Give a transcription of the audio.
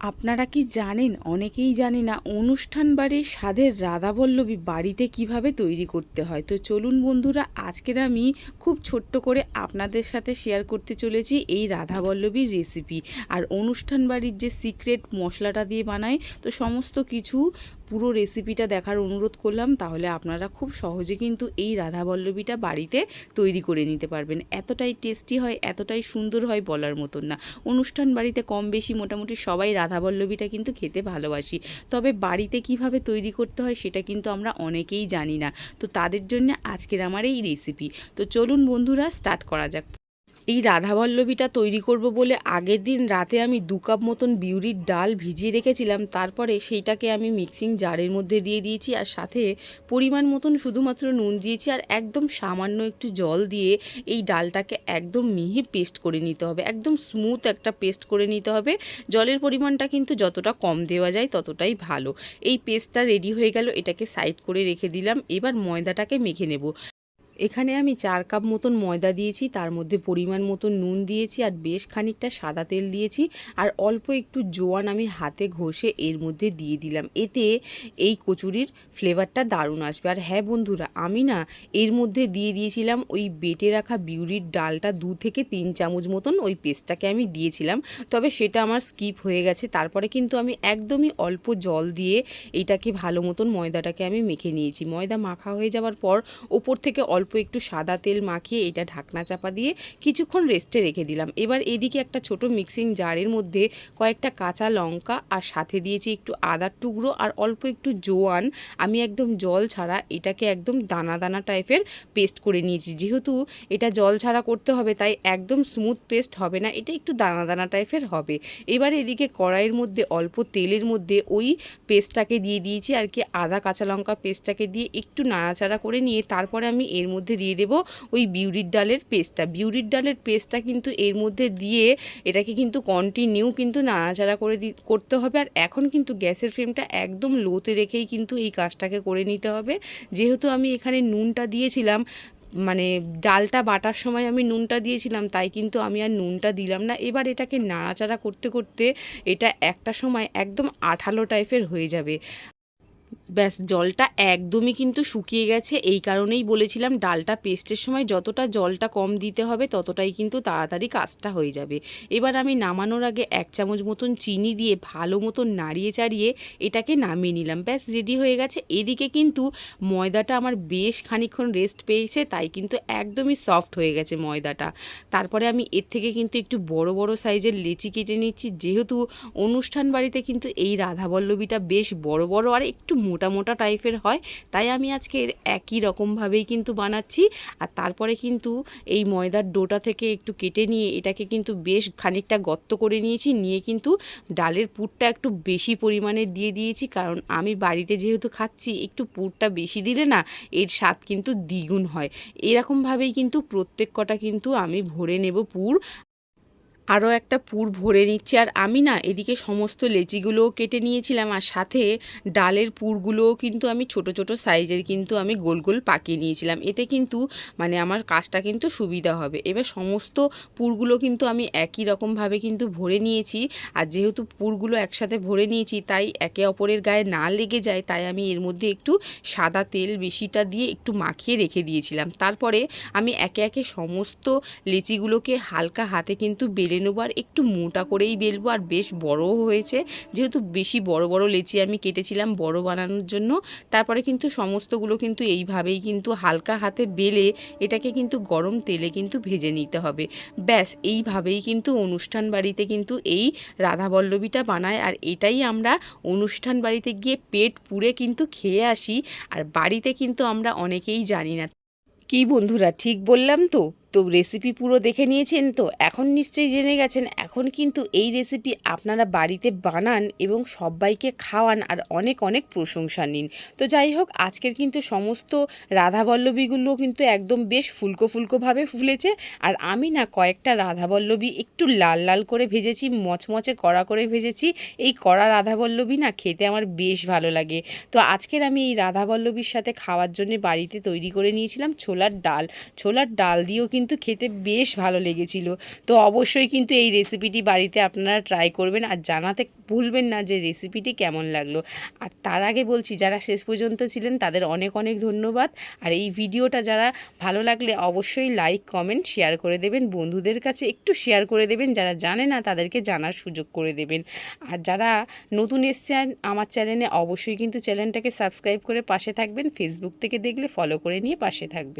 আপনারা কি জানেন? অনেকেই জানে না অনুষ্ঠান বাড়ির স্বাদের রাধাবল্লভী বাড়িতে কীভাবে তৈরি করতে হয়। তো চলুন বন্ধুরা, আজকের আমি খুব ছোট্ট করে আপনাদের সাথে শেয়ার করতে চলেছি এই রাধাবল্লভীর রেসিপি আর অনুষ্ঠান বাড়ির যে সিক্রেট মশলাটা দিয়ে বানায়, তো সমস্ত কিছু পুরো রেসিপিটা দেখার অনুরোধ করলাম, তাহলে আপনারা খুব সহজে কিন্তু এই রাধাবল্লভীটা বাড়িতে তৈরি করে নিতে পারবেন। এতটাই টেস্টি হয়, এতটাই সুন্দর হয় বলার মতন না। অনুষ্ঠান বাড়িতে কম বেশি মোটামুটি সবাই রাধাবল্লভীটা কিন্তু খেতে ভালোবাসি। তবে বাড়িতে কীভাবে তৈরি করতে হয় সেটা কিন্তু আমরা অনেকেই জানি না। তো তাদের জন্য আজকের আমার এই রেসিপি তো চলুন বন্ধুরা স্টার্ট করা যাক। এই রাধাবল্লভীটা তৈরি করব বলে আগের দিন রাতে আমি দু কাপ মতন বিউরির ডাল ভিজিয়ে রেখেছিলাম, তারপরে সেইটাকে আমি মিক্সিং জারের মধ্যে দিয়ে দিয়েছি আর সাথে পরিমাণ মতন শুধুমাত্র নুন দিয়েছি আর একদম সামান্য একটু জল দিয়ে এই ডালটাকে একদম মিহি পেস্ট করে নিতে হবে, একদম স্মুথ একটা পেস্ট করে নিতে হবে, জলের পরিমাণটা কিন্তু যতটা কম দেওয়া যায় ততটাই ভালো। এই পেস্টটা রেডি হয়ে গেল, এটাকে সাইড করে রেখে দিলাম, এবার ময়দাটাকে মেখে নেব। এখানে আমি চার কাপ মতন ময়দা দিয়েছি, তার মধ্যে পরিমাণ মতন নুন দিয়েছি আর বেশ খানিকটা সাদা তেল দিয়েছি আর অল্প একটু জোয়ান আমি হাতে ঘষে এর মধ্যে দিয়ে দিলাম। এতে এই কচুরির ফ্লেভারটা দারুণ আসবে। আর হ্যাঁ বন্ধুরা, আমি না এর মধ্যে দিয়ে দিয়েছিলাম ওই বেটে রাখা বিউরির ডালটা দু থেকে তিন চামচ মতন ওই পেস্টটাকে আমি দিয়েছিলাম। তবে সেটা আমার স্কিপ হয়ে গেছে, তারপরে কিন্তু আমি একদমই অল্প জল দিয়ে এটাকে ভালো মতন ময়দাটাকে আমি মেখে নিয়েছি। ময়দা মাখা হয়ে যাওয়ার পর ওপর থেকে অল্প অল্প একটু সাদা তেল মাখিয়ে এটা ঢাকনা চাপা দিয়ে কিছুক্ষণ রেস্টে রেখে দিলাম। এবার এদিকে একটা ছোট মিক্সিং জারের মধ্যে কয়েকটা কাঁচা লঙ্কা আর সাথে দিয়েছি একটু আদার টুকরো আর অল্প একটু জোয়ান। আমি একদম জল ছাড়া এটাকে একদম দানা দানা টাইপের পেস্ট করে নিয়েছি। যেহেতু এটা জল ছাড়া করতে হবে, তাই একদম স্মুথ পেস্ট হবে না, এটা একটু দানা দানা টাইপের হবে। এবার এদিকে কড়াইয়ের মধ্যে অল্প তেলের মধ্যে ওই পেস্টটাকে দিয়ে দিয়েছি আর কি আদা কাঁচা লঙ্কা পেস্টটাকে দিয়ে একটু নাড়াচাড়া করে নিয়ে তারপরে আমি এর মধ্যে মধ্যে দিয়ে দেব ওই বিউরির ডালের পেস্টটা। বিউরির ডালের পেস্টটা কিন্তু এর মধ্যে দিয়ে এটাকে কিন্তু কন্টিনিউ কিন্তু নাড়াচাড়া করে করতে হবে। আর এখন কিন্তু গ্যাসের ফ্লেমটা একদম লোতে রেখেই কিন্তু এই কাজটাকে করে নিতে হবে। যেহেতু আমি এখানে নুনটা দিয়েছিলাম মানে ডালটা বাটার সময় আমি নুনটা দিয়েছিলাম, তাই কিন্তু আমি আর নুনটা দিলাম না। এবার এটাকে নাড়াচাড়া করতে করতে এটা একটা সময় একদম আঠালো টাইপের হয়ে যাবে। ব্যাস, জলটা একদমই কিন্তু শুকিয়ে গেছে। এই কারণেই বলেছিলাম ডালটা পেস্টের সময় যতটা জলটা কম দিতে হবে, ততটাই কিন্তু তাড়াতাড়ি কাজটা হয়ে যাবে। এবার আমি নামানোর আগে এক চামচ মতন চিনি দিয়ে ভালো মতন নাড়িয়ে চাড়িয়ে এটাকে নামিয়ে নিলাম। ব্যাস, রেডি হয়ে গেছে। এদিকে কিন্তু ময়দাটা আমার বেশ খানিক্ষণ রেস্ট পেয়েছে, তাই কিন্তু একদমই সফট হয়ে গেছে ময়দাটা। তারপরে আমি এর থেকে কিন্তু একটু বড় বড় সাইজের লেচি কেটে নিচ্ছি। যেহেতু অনুষ্ঠান বাড়িতে কিন্তু এই রাধাবল্লভীটা বেশ বড় বড় আর একটু মোটা মোটা মোটা টাইপের হয়, তাই আমি আজকে একই রকমভাবেই কিন্তু বানাচ্ছি। আর তারপরে কিন্তু এই ময়দার ডোটা থেকে একটু কেটে নিয়ে এটাকে কিন্তু বেশ খানিকটা গর্ত করে নিয়েছি, নিয়ে কিন্তু ডালের পুরটা একটু বেশি পরিমাণে দিয়ে দিয়েছি। কারণ আমি বাড়িতে যেহেতু খাচ্ছি, একটু পুরটা বেশি দিলে না এর স্বাদ কিন্তু দ্বিগুণ হয়। এরকমভাবেই কিন্তু প্রত্যেক কটা কিন্তু আমি ভরে নেব পুর। আরও একটা পুর ভরে নিচ্ছি। আর আমি না, এদিকে সমস্ত লেচিগুলোও কেটে নিয়েছিলাম আর সাথে ডালের পুরগুলোও কিন্তু আমি ছোট ছোট সাইজের কিন্তু আমি গোল গোল পাকিয়ে নিয়েছিলাম। এতে কিন্তু মানে আমার কাজটা কিন্তু সুবিধা হবে। এবার সমস্ত পুরগুলো কিন্তু আমি একই রকমভাবে কিন্তু ভরে নিয়েছি। আর যেহেতু পুরগুলো একসাথে ভরে নিয়েছি, তাই একে অপরের গায়ে না লেগে যায়, তাই আমি এর মধ্যে একটু সাদা তেল বেশিটা দিয়ে একটু মাখিয়ে রেখে দিয়েছিলাম। তারপরে আমি একে একে সমস্ত লেচিগুলোকে হালকা হাতে কিন্তু বেলে নেব আর একটু মোটা করেই বেলবো আর বেশ বড়ও হয়েছে। যেহেতু বেশি বড় বড় লেচি আমি কেটেছিলাম বড় বানানোর জন্য, তারপরে কিন্তু সমস্তগুলো কিন্তু এইভাবেই কিন্তু হালকা হাতে বেলে এটাকে কিন্তু গরম তেলে কিন্তু ভেজে নিতে হবে। ব্যাস, এইভাবেই কিন্তু অনুষ্ঠান বাড়িতে কিন্তু এই রাধাবল্লভীটা বানায় আর এটাই আমরা অনুষ্ঠান বাড়িতে গিয়ে পেট পুড়ে কিন্তু খেয়ে আসি আর বাড়িতে কিন্তু আমরা অনেকেই জানি না। কি বন্ধুরা, ঠিক বললাম তো? তো রেসিপি পুরো দেখে নিয়েছেন তো? এখন নিশ্চয়ই জেনে গেছেন। এখন কিন্তু এই রেসিপি আপনারা বাড়িতে বানান এবং সবাইকে খাওয়ান আর অনেক অনেক প্রশংসা নিন। তো যাই হোক, আজকের কিন্তু সমস্ত রাধাবল্লভীগুলো কিন্তু একদম বেশ ফুলকো ফুলকোভাবে ফুলেছে। আর আমি না কয়েকটা রাধাবল্লভী একটু লাল লাল করে ভেজেছি, মচমচে কড়া করে ভেজেছি। এই কড়া রাধাবল্লভী না খেতে আমার বেশ ভালো লাগে। তো আজকের আমি এই রাধাবল্লভীর সাথে খাওয়ার জন্য বাড়িতে তৈরি করে নিয়েছিলাম ছোলার ডাল। ছোলার ডাল দিয়েও কিন্তু কিন্তু খেতে বেশ ভালো লেগেছিল। তো অবশ্যই কিন্তু এই রেসিপিটি বাড়িতে আপনারা ট্রাই করবেন আর জানাতে ভুলবেন না যে রেসিপিটি কেমন লাগল। আর তার আগে বলছি, যারা শেষ পর্যন্ত ছিলেন তাদের অনেক অনেক ধন্যবাদ। আর এই ভিডিওটা যারা ভালো লাগলে অবশ্যই লাইক কমেন্ট শেয়ার করে দেবেন। বন্ধুদের কাছে একটু শেয়ার করে দেবেন। যারা জানে না তাদেরকে জানার সুযোগ করে দেবেন। আর যারা নতুন এসছেন আমার চ্যানেলে অবশ্যই কিন্তু চ্যানেলটাকে সাবস্ক্রাইব করে পাশে থাকবেন। ফেসবুক থেকে দেখলে ফলো করে নিয়ে পাশে থাকবেন।